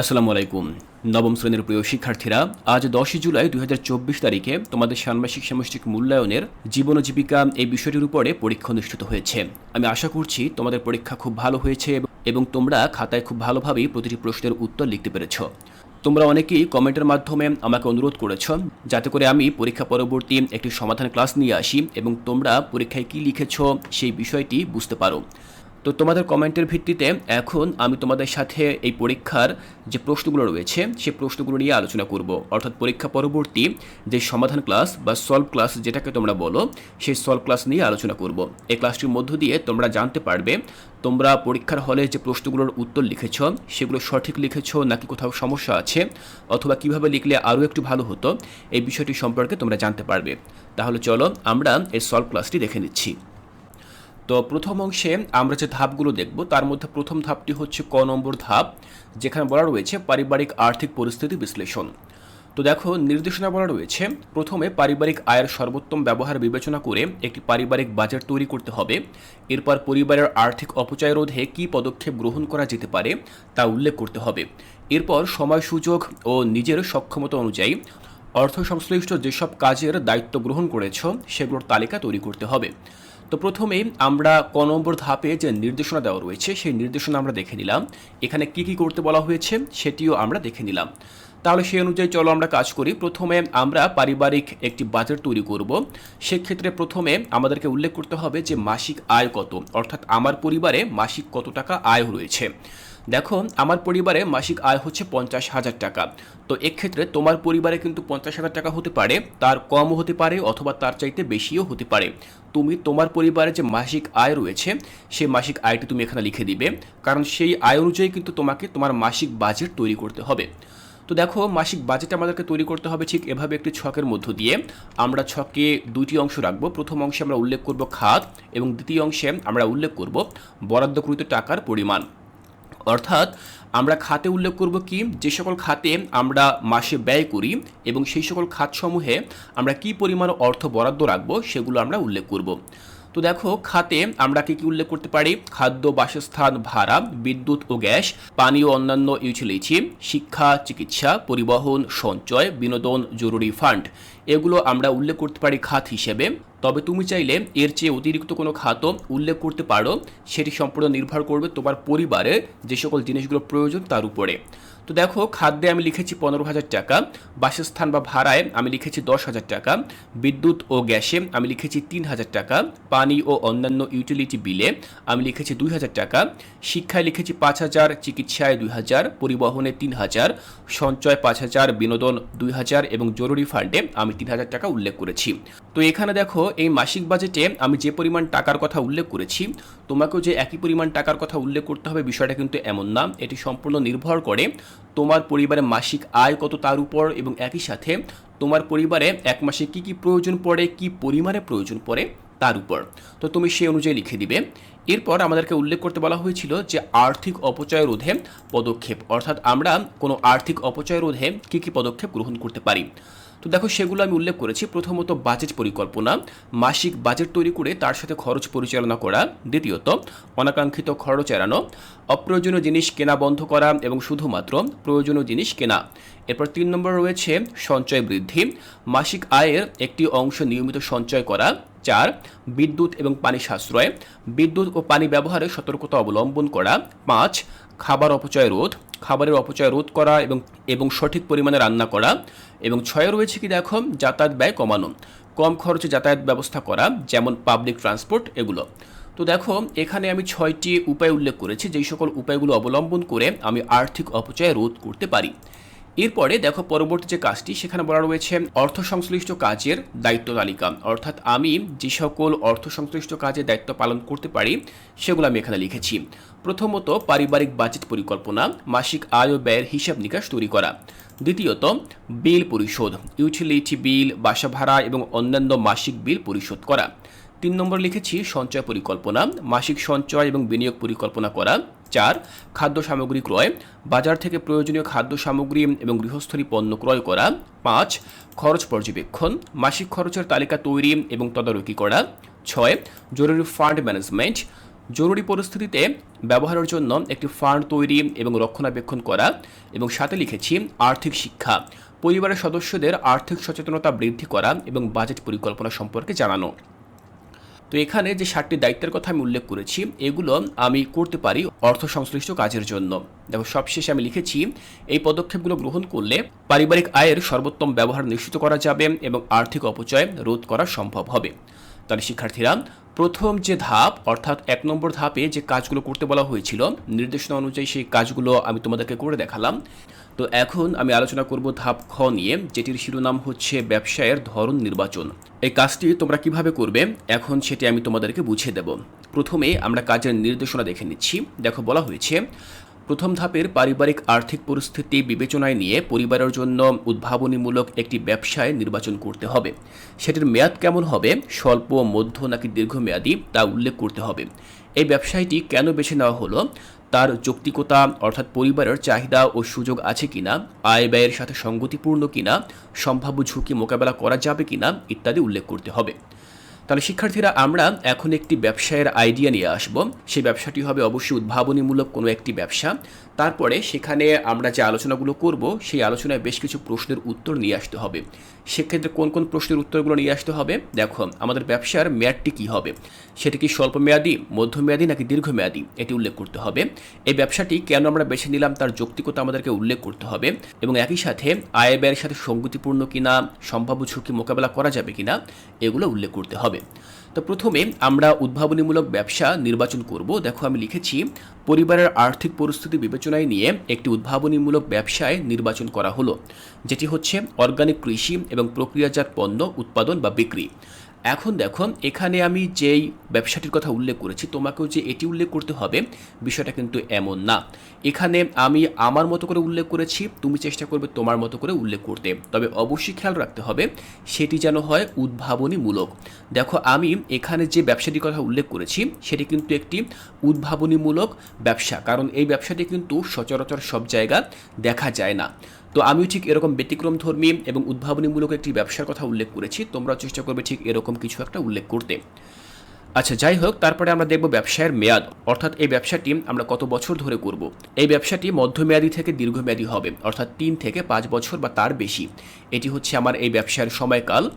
আসসালামু আলাইকুম নবম শ্রেণির প্রিয় শিক্ষার্থীরা, আজ দশই জুলাই দু হাজার চব্বিশ তারিখে তোমাদের ষান্মাসিক সামষ্টিক মূল্যায়নের জীবন জীবিকা এই বিষয়টির উপরে পরীক্ষা অনুষ্ঠিত হয়েছে। আমি আশা করছি তোমাদের পরীক্ষা খুব ভালো হয়েছে এবং তোমরা খাতায় খুব ভালোভাবেই প্রতিটি প্রশ্নের উত্তর লিখতে পেরেছ। তোমরা অনেকেই কমেন্টের মাধ্যমে আমাকে অনুরোধ করেছ, যাতে করে আমি পরীক্ষা পরবর্তী একটি সমাধান ক্লাস নিয়ে আসি এবং তোমরা পরীক্ষায় কী লিখেছ সেই বিষয়টি বুঝতে পারো। তো তোমাদের কমেন্টের ভিত্তিতে এখন আমি তোমাদের সাথে এই পরীক্ষার যে প্রশ্নগুলো রয়েছে সেই প্রশ্নগুলো নিয়ে আলোচনা করব। অর্থাৎ পরীক্ষা পরবর্তী যে সমাধান ক্লাস বা সলভ ক্লাস যেটাকে তোমরা বলো, সেই সলভ ক্লাস নিয়ে আলোচনা করব। এই ক্লাসটির মধ্য দিয়ে তোমরা জানতে পারবে, তোমরা পরীক্ষার হলে যে প্রশ্নগুলোর উত্তর লিখেছ, সেগুলো সঠিক লিখেছ নাকি কোথাও সমস্যা আছে, অথবা কীভাবে লিখলে আরও একটু ভালো হতো, এই বিষয়টি সম্পর্কে তোমরা জানতে পারবে। তাহলে চলো আমরা এই সলভ ক্লাসটি দেখে নিচ্ছি। তো প্রথম অংশে আমরা যে ধাপগুলো দেখব, তার মধ্যে প্রথম ধাপটি হচ্ছে ক নম্বর ধাপ, যেখানে বলা রয়েছে পারিবারিক আর্থিক পরিস্থিতি বিশ্লেষণ। তো দেখো, নির্দেশনা বলা রয়েছে, প্রথমে পারিবারিক আয়ের সর্বোত্তম ব্যবহার বিবেচনা করে একটি পারিবারিক বাজেট তৈরি করতে হবে। এরপর পরিবারের আর্থিক অপচয় রোধে কী পদক্ষেপ গ্রহণ করা যেতে পারে তা উল্লেখ করতে হবে। এরপর সময় সুযোগ ও নিজের সক্ষমতা অনুযায়ী অর্থ সংশ্লিষ্ট যেসব কাজের দায়িত্ব গ্রহণ করেছ, সেগুলোর তালিকা তৈরি করতে হবে। তো প্রথমেই আমরা ক নম্বর ধাপে যে নির্দেশনা দেওয়া রয়েছে, সেই নির্দেশনা আমরা দেখে নিলাম। এখানে কি কি করতে বলা হয়েছে, সেটিও আমরা দেখে নিলাম। তাহলে সেই অনুযায়ী চলো আমরা কাজ করি। প্রথমে আমরা পারিবারিক একটি বাজেট তৈরি করব। সেক্ষেত্রে প্রথমে আমাদেরকে উল্লেখ করতে হবে যে মাসিক আয় কত, অর্থাৎ আমার পরিবারে মাসিক কত টাকা আয় রয়েছে দেখো, আমার পরিবারে মাসিক আয় হচ্ছে পঞ্চাশ হাজার টাকা। তো এক্ষেত্রে তোমার পরিবারে কিন্তু পঞ্চাশ হাজার টাকা হতে পারে, তার কমও হতে পারে অথবা তার চাইতে বেশিও হতে পারে। তুমি তোমার পরিবারে যে মাসিক আয় রয়েছে, সেই মাসিক আয়টি তুমি এখানে লিখে দিবে, কারণ সেই আয় অনুযায়ী কিন্তু তোমাকে তোমার মাসিক বাজেট তৈরি করতে হবে। তো দেখো, মাসিক বাজেট আমাদেরকে তৈরি করতে হবে ঠিক এভাবে একটি ছকের মধ্য দিয়ে। আমরা ছকে দুইটি অংশ রাখব, প্রথম অংশে আমরা উল্লেখ করব খাত এবং দ্বিতীয় অংশে আমরা উল্লেখ করব বরাদ্দকৃত টাকার পরিমাণ। অর্থাৎ আমরা খাতে উল্লেখ করব কি? যে সকল খাতে আমরা মাসে ব্যয় করি এবং সেই সকল খাতসমূহে আমরা কি পরিমাণ অর্থ বরাদ্দ রাখব সেগুলো আমরা উল্লেখ করব। তো দেখো, খাতে আমরা কি কি উল্লেখ করতে পারি? খাদ্য, বাসস্থান, ভাড়া, বিদ্যুৎ ও গ্যাস পানি ও অন্যান্য ইউটিলিটি, শিক্ষা, চিকিৎসা, পরিবহন, সঞ্চয়, বিনোদন, জরুরি ফান্ড এগুলো আমরা উল্লেখ করতে পারি খাত হিসেবে। তবে তুমি চাইলে এর চেয়ে অতিরিক্ত কোনো খাতও উল্লেখ করতে পারো। সেটি সম্পূর্ণ নির্ভর করবে তোমার পরিবারে যে সকল জিনিসগুলো প্রয়োজন তার উপরে। তো দেখো, খাদ্যে আমি লিখেছি পনেরো হাজার টাকা, বাসস্থান বা ভাড়ায় আমি লিখেছি দশ হাজার টাকা, বিদ্যুৎ ও গ্যাসে আমি লিখেছি তিন হাজার টাকা, পানি ও অন্যান্য ইউটিলিটি বিলে আমি লিখেছি দুই হাজার টাকা, শিক্ষায় লিখেছি পাঁচ হাজার, চিকিৎসায় দুই হাজার, পরিবহনে তিন হাজার, সঞ্চয় পাঁচ হাজার, বিনোদন দুই হাজার এবং জরুরি ফান্ডে আমি তিন হাজার টাকা উল্লেখ করেছি। তো এখানে দেখো, এই মাসিক বাজেটে আমি যে পরিমাণ টাকার কথা উল্লেখ করেছি, তোমাকেও যে একই পরিমাণ টাকার কথা উল্লেখ করতে হবে বিষয়টা কিন্তু এমন না। এটি সম্পূর্ণ নির্ভর করে তোমার পরিবারের মাসিক আয় কত তার উপর এবং একই সাথে তোমার পরিবারে এক মাসে কি কি প্রয়োজন পড়ে, কি পরিমাণে প্রয়োজন পড়ে তার উপর। তো তুমি সেই অনুযায়ী লিখে দিবে। এরপর আমাদেরকে উল্লেখ করতে বলা হয়েছিল যে আর্থিক অপচয় রোধে পদক্ষেপ। অর্থাৎ আমরা কোনো আর্থিক অপচয় রোধে কী কী পদক্ষেপ গ্রহণ করতে পারি? তো দেখো, সেগুলো আমি উল্লেখ করেছি। প্রথমত বাজেট পরিকল্পনা, মাসিক বাজেট তৈরি করে তার সাথে খরচ পরিচালনা করা। দ্বিতীয়ত, অনাকাঙ্ক্ষিত খরচ এড়ানো, অপ্রয়োজনীয় জিনিস কেনা বন্ধ করা এবং শুধুমাত্র প্রয়োজনীয় জিনিস কেনা। এরপর তিন নম্বর রয়েছে সঞ্চয় বৃদ্ধি, মাসিক আয়ের একটি অংশ নিয়মিত সঞ্চয় করা। চার, বিদ্যুৎ এবং পানি সাশ্রয়, বিদ্যুৎ ও পানি ব্যবহারে সতর্কতা অবলম্বন করা। পাঁচ, খাবার অপচয় রোধ, খাবারের অপচয় রোধ করা এবং এবং সঠিক পরিমাণে রান্না করা। এবং ছয়ে রয়েছে কি দেখো যাতায়াত ব্যয় কমানো কম খরচে যাতায়াত ব্যবস্থা করা, যেমন পাবলিক ট্রান্সপোর্ট এগুলো। তো দেখো, এখানে আমি ছয়টি উপায় উল্লেখ করেছি, যেই সকল উপায়গুলো অবলম্বন করে আমি আর্থিক অপচয় রোধ করতে পারি। এরপরে দেখো, পরবর্তী যে কাজটি, সেখানে বলা রয়েছে অর্থ সংশ্লিষ্ট কাজের দায়িত্ব তালিকা। অর্থাৎ আমি যে সকল অর্থ সংশ্লিষ্ট কাজের দায়িত্ব পালন করতে পারি, সেগুলো আমি এখানে লিখেছি। প্রথমত, পারিবারিক বাজেট পরিকল্পনা, মাসিক আয় ও ব্যয়ের হিসাব নিকাশ তৈরি করা। দ্বিতীয়ত, বিল পরিশোধ, ইউটিলিটি বিল, বাসা ভাড়া এবং অন্যান্য মাসিক বিল পরিশোধ করা। তিন নম্বর লিখেছি, সঞ্চয় পরিকল্পনা, মাসিক সঞ্চয় এবং বিনিয়োগ পরিকল্পনা করা। চার, খাদ্য সামগ্রী ক্রয়, বাজার থেকে প্রয়োজনীয় খাদ্য সামগ্রী এবং গৃহস্থলী পণ্য ক্রয় করা। পাঁচ, খরচ পর্যবেক্ষণ, মাসিক খরচের তালিকা তৈরি এবং তদারকি করা। ছয়, জরুরি ফান্ড ম্যানেজমেন্ট জরুরি পরিস্থিতিতে ব্যবহারের জন্য একটি ফান্ড তৈরি এবং রক্ষণাবেক্ষণ করা এবং সাথে লিখেছি আর্থিক শিক্ষা। পরিবারের সদস্যদের আর্থিক সচেতনতা বৃদ্ধি করা এবং বাজেট পরিকল্পনা সম্পর্কে জানানো। তো এখানে যে ষাটটি দায়িত্বের কথা আমি উল্লেখ করেছি, এগুলো আমি করতে পারি অর্থ সংশ্লিষ্ট কাজের জন্য। দেখো, সবশেষে আমি লিখেছি, এই পদক্ষেপগুলো গ্রহণ করলে পারিবারিক আয়ের সর্বোত্তম ব্যবহার নিশ্চিত করা যাবে এবং আর্থিক অপচয় রোধ করা সম্ভব হবে। তাহলে শিক্ষার্থীরা প্রথম যে ধাপ, অর্থাৎ এক নম্বর ধাপে যে কাজগুলো করতে বলা হয়েছিল, নির্দেশনা অনুযায়ী সেই কাজগুলো আমি তোমাদেরকে করে দেখালাম। তো এখন আমি আলোচনা করব ধাপ খ নিয়ে, যেটির শিরোনাম হচ্ছে ব্যবসায়ের ধরন নির্বাচন। এই কাজটি তোমরা কীভাবে করবে? এখন সেটি আমি তোমাদেরকে বুঝিয়ে দেব। প্রথমে আমরা কাজের নির্দেশনা দেখে নিচ্ছি। দেখো বলা হয়েছে প্রথম ধাপের পারিবারিক আর্থিক পরিস্থিতি বিবেচনায় নিয়ে পরিবারের জন্য উদ্ভাবনীমূলক একটি ব্যবসায় নির্বাচন করতে হবে। সেটির মেয়াদ কেমন হবে? স্বল্প, মধ্য নাকি দীর্ঘমেয়াদী? তা উল্লেখ করতে হবে। এই ব্যবসায়টি কেন বেছে নেওয়া হলো? তার যৌক্তিকতা, অর্থাৎ পরিবারের চাহিদা ও সুযোগ আছে কিনা? আয় ব্যয়ের সাথে সঙ্গতিপূর্ণ কিনা? সম্ভাব্য ঝুঁকি মোকাবেলা করা যাবে কিনা? ইত্যাদি উল্লেখ করতে হবে। তাহলে শিক্ষার্থীরা, আমরা এখন একটি ব্যবসায়ের আইডিয়া নিয়ে আসব। সেই ব্যবসাটি হবে অবশ্যই উদ্ভাবনীমূলক কোনো একটি ব্যবসা। তারপরে সেখানে আমরা যে আলোচনাগুলো করব, সেই আলোচনায় বেশ কিছু প্রশ্নের উত্তর নিয়ে আসতে হবে। সেক্ষেত্রে কোন কোন প্রশ্নের উত্তরগুলো নিয়ে আসতে হবে? দেখো, আমাদের ব্যবসার মেয়াদটি কী হবে? সেটা কি স্বল্পমেয়াদী, মধ্যমেয়াদী নাকি দীর্ঘমেয়াদী? এটি উল্লেখ করতে হবে। এই ব্যবসাটি কেন আমরা বেছে নিলাম তার যৌক্তিকতা আমাদেরকে উল্লেখ করতে হবে এবং একই সাথে আয় ব্যয়ের সাথে সঙ্গতিপূর্ণ কিনা, সম্ভাব্য ঝুঁকি মোকাবেলা করা যাবে কিনা, এগুলো উল্লেখ করতে হবে। তো প্রথমে আমরা উদ্ভাবনীমূলক ব্যবসা নির্বাচন করব। দেখো আমি লিখেছি, পরিবারের আর্থিক পরিস্থিতি বিবেচনায় নিয়ে একটি উদ্ভাবনীমূলক ব্যবসায় নির্বাচন করা হলো, যেটি হচ্ছে অর্গানিক কৃষি এবং প্রক্রিয়াজাত পণ্য, উৎপাদন বা বিক্রি। এখন দেখো, এখানে আমি যেই ব্যবসাটির কথা উল্লেখ করেছি, তোমাকেও যে এটি উল্লেখ করতে হবে, বিষয়টা কিন্তু এমন না। এখানে আমি আমার মতো করে উল্লেখ করেছি, তুমি চেষ্টা করবে তোমার মতো করে উল্লেখ করতে। তবে অবশ্যই খেয়াল রাখতে হবে, সেটি যেন হয় উদ্ভাবনীমূলক। দেখো, আমি এখানে যে ব্যবসাটির কথা উল্লেখ করেছি, সেটি কিন্তু একটি উদ্ভাবনীমূলক ব্যবসা, কারণ এই ব্যবসাটি কিন্তু সচরাচর সব জায়গা দেখা যায় না। তো আমিও ঠিক এরকম ব্যতিক্রম ধর্মী এবং উদ্ভাবনীমূলক একটি ব্যবসার কথা উল্লেখ করেছি তোমরা চেষ্টা করবে ঠিক এরকম কিছু একটা উল্লেখ করতে। আচ্ছা যাই হোক, তারপরে আমরা দেখব ব্যবসায়ের মেয়াদ। অর্থাৎ এই ব্যবসাটি আমরা কত বছর ধরে করব? এই ব্যবসাটি মধ্যমেয়াদী থেকে দীর্ঘমেয়াদী হবে, অর্থাৎ তিন থেকে পাঁচ বছর বা তার বেশি। এটি হচ্ছে আমার এই ব্যবসার সময়কাল।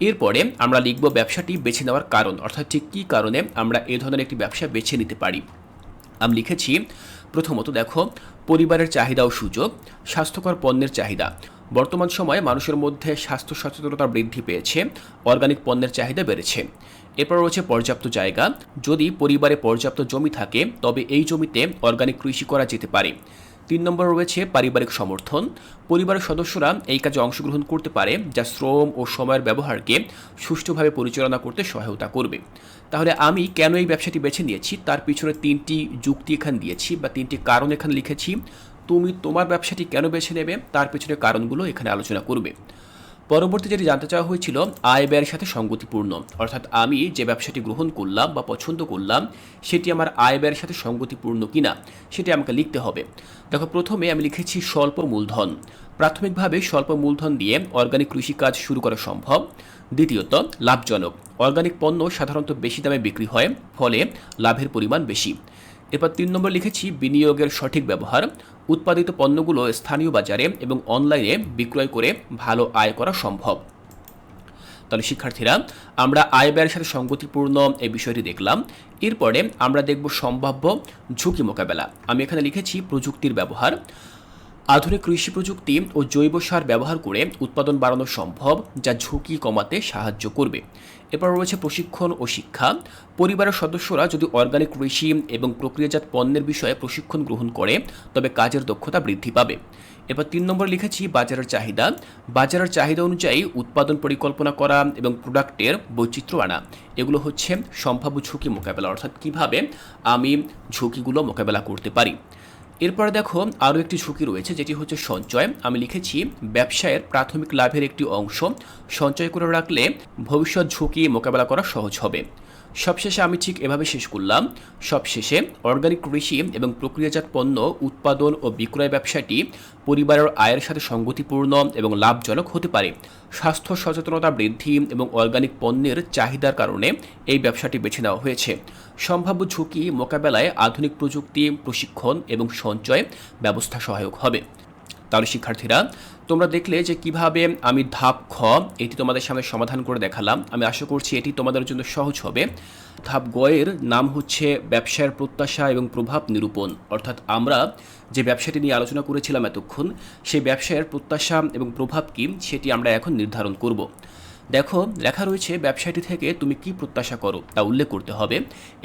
এরপরে আমরা লিখব ব্যবসাটি বেছে নেওয়ার কারণ, অর্থাৎ ঠিক কী কারণে আমরা এ ধরনের একটি ব্যবসা বেছে নিতে পারি। আমি লিখেছি, প্রথমত দেখো, পরিবারের চাহিদা ও সুযোগ, স্বাস্থ্যকর পণ্যের চাহিদা। বর্তমান সময়ে মানুষের মধ্যে স্বাস্থ্য সচেতনতা বৃদ্ধি পেয়েছে অর্গানিক পণ্যের চাহিদা বেড়েছে। এরপর রয়েছে পর্যাপ্ত জায়গা। যদি পরিবারে পর্যাপ্ত জমি থাকে, তবে এই জমিতে অর্গানিক কৃষি করা যেতে পারে। তিন নম্বর রয়েছে পারিবারিক সমর্থন। পরিবারের সদস্যরা এই কাজে অংশগ্রহণ করতে পারে, যা শ্রম ও সময়ের ব্যবহারকে সুষ্ঠুভাবে পরিচালনা করতে সহায়তা করবে। তাহলে আমি কেন এই ব্যবসাটি বেছে নিয়েছি? তার পিছনে তিনটি যুক্তি এখানে দিয়েছি বা তিনটি কারণ এখানে লিখেছি। তুমি তোমার ব্যবসাটি কেন বেছে নেবে? তার পিছনে কারণগুলো এখানে আলোচনা করবে। পরবর্তী যেটি জানতে চাওয়া হয়েছিল আয় ব্যয়ের সাথে সঙ্গতিপূর্ণ। অর্থাৎ আমি যে ব্যবসাটি গ্রহণ করলাম বা পছন্দ করলাম, সেটি আমার আয় ব্যয়ের সাথে সঙ্গতিপূর্ণ কিনা, সেটি আমাকে লিখতে হবে। দেখো, প্রথমে আমি লিখেছি স্বল্প মূলধন। প্রাথমিকভাবে স্বল্প মূলধন দিয়ে অর্গানিক কৃষিকাজ শুরু করা সম্ভব। দ্বিতীয়ত, লাভজনক। অর্গানিক পণ্য সাধারণত বেশি দামে বিক্রি হয়, ফলে লাভের পরিমাণ বেশি। এরপর তিন নম্বর লিখেছি বিনিয়োগের সঠিক ব্যবহার। উৎপাদিত পণ্যগুলো স্থানীয় বাজারে এবং অনলাইনে বিক্রয় করে ভালো আয় করা সম্ভব। তাহলে শিক্ষার্থীরা, আমরা আয় ব্যয়ের সাথে সঙ্গতিপূর্ণ এই বিষয়টি দেখলাম। এরপরে আমরা দেখব সম্ভাব্য ঝুঁকি মোকাবেলা। আমি এখানে লিখেছি প্রযুক্তির ব্যবহার। আধুনিক কৃষি প্রযুক্তি ও জৈব সার ব্যবহার করে উৎপাদন বাড়ানো সম্ভব, যা ঝুঁকি কমাতে সাহায্য করবে। এরপর রয়েছে প্রশিক্ষণ ও শিক্ষা। পরিবারের সদস্যরা যদি অর্গানিক কৃষি এবং প্রক্রিয়াজাত পণ্যের বিষয়ে প্রশিক্ষণ গ্রহণ করে, তবে কাজের দক্ষতা বৃদ্ধি পাবে। এরপর তিন নম্বর লিখেছি, বাজারের চাহিদা। বাজারের চাহিদা অনুযায়ী উৎপাদন পরিকল্পনা করা এবং প্রোডাক্টের বৈচিত্র্য আনা। এগুলো হচ্ছে সম্ভাব্য ঝুঁকি মোকাবেলা, অর্থাৎ কীভাবে আমি ঝুঁকিগুলো মোকাবেলা করতে পারি। এরপরে দেখো আরও একটি ঝুঁকি রয়েছে, যেটি হচ্ছে সঞ্চয়। আমি লিখেছি, ব্যবসায়ের প্রাথমিক লাভের একটি অংশ। সঞ্চয় করে রাখলে ভবিষ্যৎ ঝুঁকি মোকাবেলা করা সহজ হবে। সবশেষে আমি ঠিক এভাবে শেষ করলাম। সবশেষে অর্গানিক কৃষি এবং প্রক্রিয়াজাত পণ্য, উৎপাদন ও বিক্রয় ব্যবসাটি পরিবারের আয়ের সাথে সঙ্গতিপূর্ণ এবং লাভজনক হতে পারে। স্বাস্থ্য সচেতনতা বৃদ্ধি এবং অর্গানিক পণ্যের চাহিদার কারণে এই ব্যবসাটি বেছে নেওয়া হয়েছে। সম্ভাব্য ঝুঁকি মোকাবেলায় আধুনিক প্রযুক্তি, প্রশিক্ষণ এবং সঞ্চয় ব্যবস্থা সহায়ক হবে। তাহলে শিক্ষার্থীরা তোমরা দেখলে যে কীভাবে আমি ধাপ খ, এটি তোমাদের সামনে সমাধান করে দেখালাম। আমি আশা করছি এটি তোমাদের জন্য সহজ হবে। ধাপ গয়ের নাম হচ্ছে ব্যবসার প্রত্যাশা এবং প্রভাব নিরূপণ। অর্থাৎ আমরা যে ব্যবসাটি নিয়ে আলোচনা করেছিলাম এতক্ষণ, সেই ব্যবসায়ের প্রত্যাশা এবং প্রভাব কী, সেটি আমরা এখন নির্ধারণ করব। দেখো, লেখা রয়েছে ব্যবসাটি থেকে তুমি কি প্রত্যাশা করো? তা উল্লেখ করতে হবে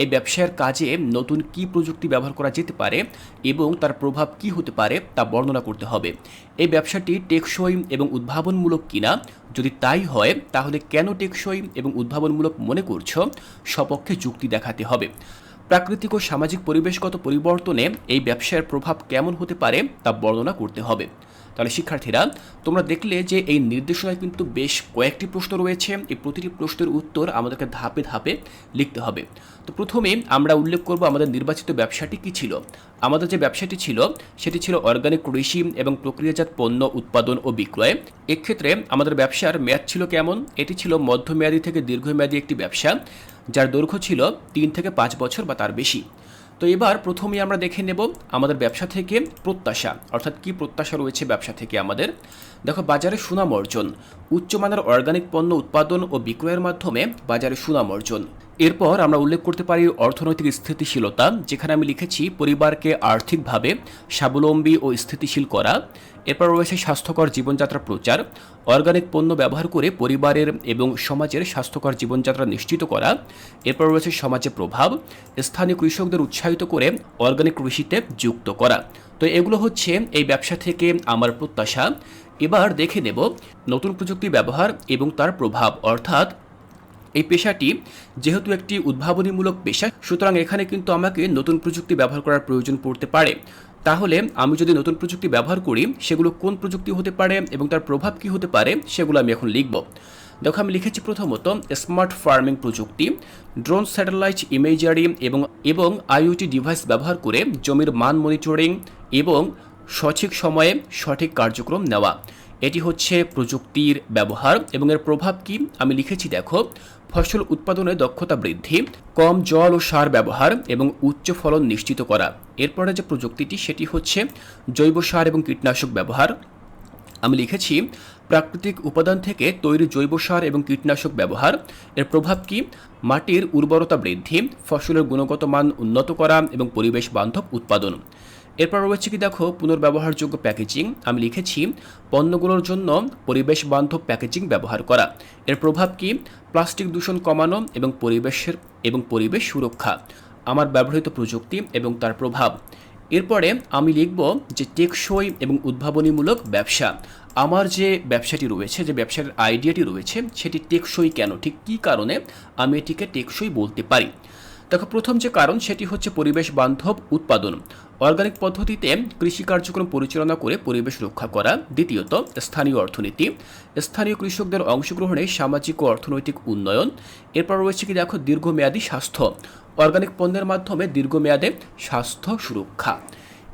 এই ব্যবসার কাজে নতুন কি প্রযুক্তি ব্যবহার করা যেতে পারে এবং তার প্রভাব কি হতে পারে? তা বর্ণনা করতে হবে এই ব্যবসাটি টেকসই এবং উদ্ভাবনমূলক কিনা? যদি তাই হয়, তাহলে কেন টেকসই এবং উদ্ভাবনমূলক মনে করছ? সপক্ষে যুক্তি দেখাতে হবে, প্রাকৃতিক ও সামাজিক পরিবেশগত পরিবর্তনে এই ব্যবসার প্রভাব কেমন হতে পারে? তা বর্ণনা করতে হবে তাহলে শিক্ষার্থীরা, তোমরা দেখলে যে এই নির্দেশনায় কিন্তু বেশ কয়েকটি প্রশ্ন রয়েছে। এই প্রতিটি প্রশ্নের উত্তর আমাদেরকে ধাপে ধাপে লিখতে হবে। তো প্রথমে আমরা উল্লেখ করব আমাদের নির্বাচিত ব্যবসাটি কী ছিল? আমাদের যে ব্যবসাটি ছিল, সেটি ছিল অর্গানিক কৃষি এবং প্রক্রিয়াজাত পণ্য উৎপাদন ও বিক্রয়। এক্ষেত্রে আমাদের ব্যবসার মেয়াদ ছিল কেমন? এটি ছিল মধ্যমেয়াদী থেকে দীর্ঘমেয়াদী একটি ব্যবসা, যার দৈর্ঘ্য ছিল তিন থেকে পাঁচ বছর বা তার বেশি। তো এবার প্রথমেই আমরা দেখে নেব আমাদের ব্যবসা থেকে প্রত্যাশা, অর্থাৎ কি প্রত্যাশা রয়েছে ব্যবসা থেকে আমাদের। দেখো, বাজারে সুনাম অর্জন, উচ্চমানের অর্গানিক পণ্য উৎপাদন ও বিক্রয়ের মাধ্যমে বাজারে সুনাম অর্জন। এরপর আমরা উল্লেখ করতে পারি অর্থনৈতিক স্থিতিশীলতা, যেখানে আমি লিখেছি পরিবারকে আর্থিকভাবে স্বাবলম্বী ও স্থিতিশীল করা। এরপর রয়েছে স্বাস্থ্যকর জীবনযাত্রা প্রচার অর্গানিক পণ্য ব্যবহার করে পরিবারের এবং সমাজের স্বাস্থ্যকর জীবনযাত্রা নিশ্চিত করা, এরপর রয়েছে সমাজে প্রভাব, স্থানীয় কৃষকদের উৎসাহিত করে অর্গানিক কৃষিতে যুক্ত করা। তো এগুলো হচ্ছে এই ব্যবসা থেকে আমার প্রত্যাশা। এবার দেখে নেব নতুন প্রযুক্তি ব্যবহার এবং তার প্রভাব। অর্থাৎ এই পেশাটি যেহেতু একটি উদ্ভাবনীমূলক পেশা, সুতরাং এখানে কিন্তু আমাকে নতুন প্রযুক্তি ব্যবহার করার প্রয়োজন পড়তে পারে। তাহলে আমি যদি নতুন প্রযুক্তি ব্যবহার করি, সেগুলো কোন প্রযুক্তি হতে পারে এবং তার প্রভাব কি হতে পারে, সেগুলো আমি এখন লিখব। দেখো, আমি লিখেছি প্রথমত স্মার্ট ফার্মিং প্রযুক্তি, ড্রোন স্যাটেলাইট ইমেজারি এবং এবং আইওটি ডিভাইস ব্যবহার করে জমির মান মনিটরিং এবং সঠিক সময়ে সঠিক কার্যক্রম নেওয়া। এটি হচ্ছে প্রযুক্তির ব্যবহার এবং এর প্রভাব কি, আমি লিখেছি দেখো, ফসল উৎপাদনে দক্ষতা বৃদ্ধি, কম জল ও সার ব্যবহার এবং উচ্চ ফলন নিশ্চিত করা। এরপরে যে প্রযুক্তিটি, সেটি হচ্ছে জৈব সার এবং কীটনাশক ব্যবহার। আমি লিখেছি, প্রাকৃতিক উপাদান থেকে তৈরি জৈব সার এবং কীটনাশক ব্যবহার। এর প্রভাব কি? মাটির উর্বরতা বৃদ্ধি, ফসলের গুণগত মান উন্নত করা এবং পরিবেশ বান্ধব উৎপাদন। এরপর রয়েছে কি দেখো, পুনর্ব্যবহারযোগ্য প্যাকেজিং। আমি লিখেছি, পণ্যগুলোর জন্য পরিবেশ বান্ধব প্যাকেজিং ব্যবহার করা। এর প্রভাব কি? প্লাস্টিক দূষণ কমানো এবং পরিবেশের, এবং পরিবেশ সুরক্ষা। আমার ব্যবহৃত প্রযুক্তি এবং তার প্রভাব। এরপরে আমি লিখব যে টেকসই এবং উদ্ভাবনীমূলক ব্যবসা। আমার যে ব্যবসাটি রয়েছে, যে ব্যবসার আইডিয়াটি রয়েছে, সেটি টেকসই কেন? ঠিক কী কারণে আমি এটিকে টেকসই বলতে পারি? দেখো, প্রথম যে কারণ, সেটি হচ্ছে পরিবেশ বান্ধব উৎপাদন। অর্গানিক পদ্ধতিতে কৃষি কার্যক্রম পরিচালনা করে পরিবেশ রক্ষা করা। দ্বিতীয়ত, স্থানীয় অর্থনীতি। স্থানীয় কৃষকদের অংশগ্রহণে সামাজিক ও অর্থনৈতিক উন্নয়ন। এরপর রয়েছে কি, দেখো, দীর্ঘমেয়াদী স্বাস্থ্য। অর্গানিক পণ্যের মাধ্যমে দীর্ঘমেয়াদে স্বাস্থ্য সুরক্ষা।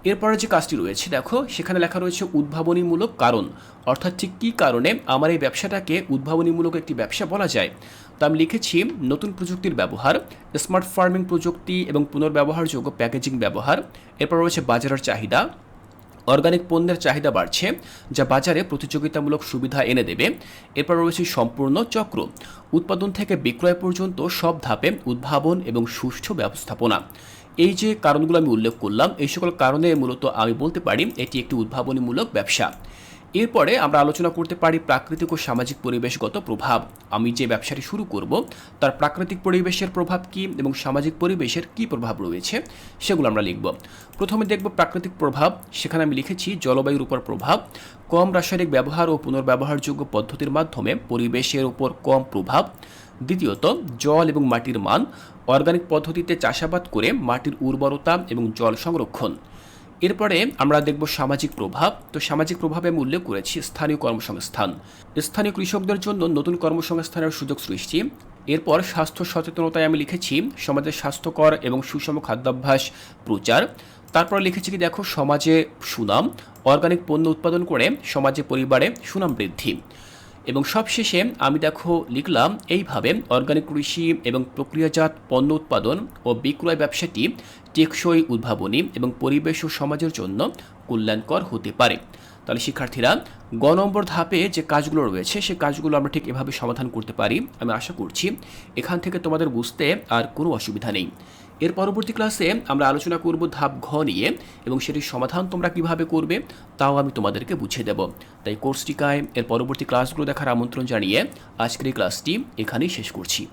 এরপরে যে কাজটি রয়েছে, দেখো, সেখানে লেখা রয়েছে উদ্ভাবনীমূলক কারণ। অর্থাৎ ঠিক কী কারণে আমার এই ব্যবসাটাকে উদ্ভাবনীমূলক একটি ব্যবসা বলা যায়? তো আমি লিখেছি, নতুন প্রযুক্তির ব্যবহার স্মার্ট ফার্মিং প্রযুক্তি এবং পুনর্ব্যবহারযোগ্য প্যাকেজিং ব্যবহার। এরপর রয়েছে বাজারের চাহিদা অর্গানিক পণ্যের চাহিদা বাড়ছে, যা বাজারে প্রতিযোগিতামূলক সুবিধা এনে দেবে। এরপর রয়েছে সম্পূর্ণ চক্র। উৎপাদন থেকে বিক্রয় পর্যন্ত সব ধাপে উদ্ভাবন এবং সুষ্ঠু ব্যবস্থাপনা। এই যে কারণগুলো আমি উল্লেখ করলাম, এই সকল কারণে মূলত আমি বলতে পারি এটি একটি উদ্ভাবনীমূলক ব্যবসা। এরপরে আমরা আলোচনা করতে পারি প্রাকৃতিক ও সামাজিক পরিবেশগত প্রভাব। আমি যে ব্যবসাটি শুরু করব, তার প্রাকৃতিক পরিবেশের প্রভাব কি এবং সামাজিক পরিবেশের কি প্রভাব রয়েছে সেগুলো আমরা লিখব। প্রথমে দেখব প্রাকৃতিক প্রভাব। সেখানে আমি লিখেছি জলবায়ুর উপর প্রভাব, কম রাসায়নিক ব্যবহার ও পুনর্ব্যবহারযোগ্য পদ্ধতির মাধ্যমে পরিবেশের উপর কম প্রভাব। দ্বিতীয়ত, জল এবং মাটির মান। অর্গানিক পদ্ধতিতে চাষাবাদ করে মাটির উর্বরতা এবং জল সংরক্ষণ। এরপরে আমরা দেখব সামাজিক প্রভাব। তো সামাজিক প্রভাবে আমি উল্লেখ করেছি স্থানীয় কর্মসংস্থান। স্থানীয় কৃষকদের জন্য নতুন কর্মসংস্থানের সুযোগ সৃষ্টি। এরপর স্বাস্থ্য সচেতনতায় আমি লিখেছি সমাজের স্বাস্থ্যকর এবং সুষম খাদ্যাভ্যাস প্রচার। তারপর লিখেছি কি দেখো সমাজে সুনাম অর্গানিক পণ্য উৎপাদন করে সমাজে পরিবারে সুনাম বৃদ্ধি। এবং সবশেষে আমি দেখো লিখলাম, এইভাবে অর্গানিক কৃষি এবং প্রক্রিয়াজাত পণ্য উৎপাদন ও বিক্রয় ব্যবসাটি টেকসই উদ্ভাবনী এবং পরিবেশ ও সমাজের জন্য কল্যাণকর হতে পারে। তাহলে শিক্ষার্থীরা, গ নম্বর ধাপে যে কাজগুলো রয়েছে, সে কাজগুলো আমরা ঠিক এভাবে সমাধান করতে পারি। আমি আশা করছি এখান থেকে তোমাদের বুঝতে আর কোনো অসুবিধা নেই। এর পরবর্তী ক্লাসে আমরা আলোচনা করব ধাপ ঘ নিয়ে এবং সেটির সমাধান তোমরা কীভাবে করবে তাও আমি তোমাদেরকে বুঝিয়ে দেব। তাই কোর্সটিকায় এর পরবর্তী ক্লাসগুলো দেখার আমন্ত্রণ জানিয়ে আজকের এই ক্লাসটি এখানেই শেষ করছি।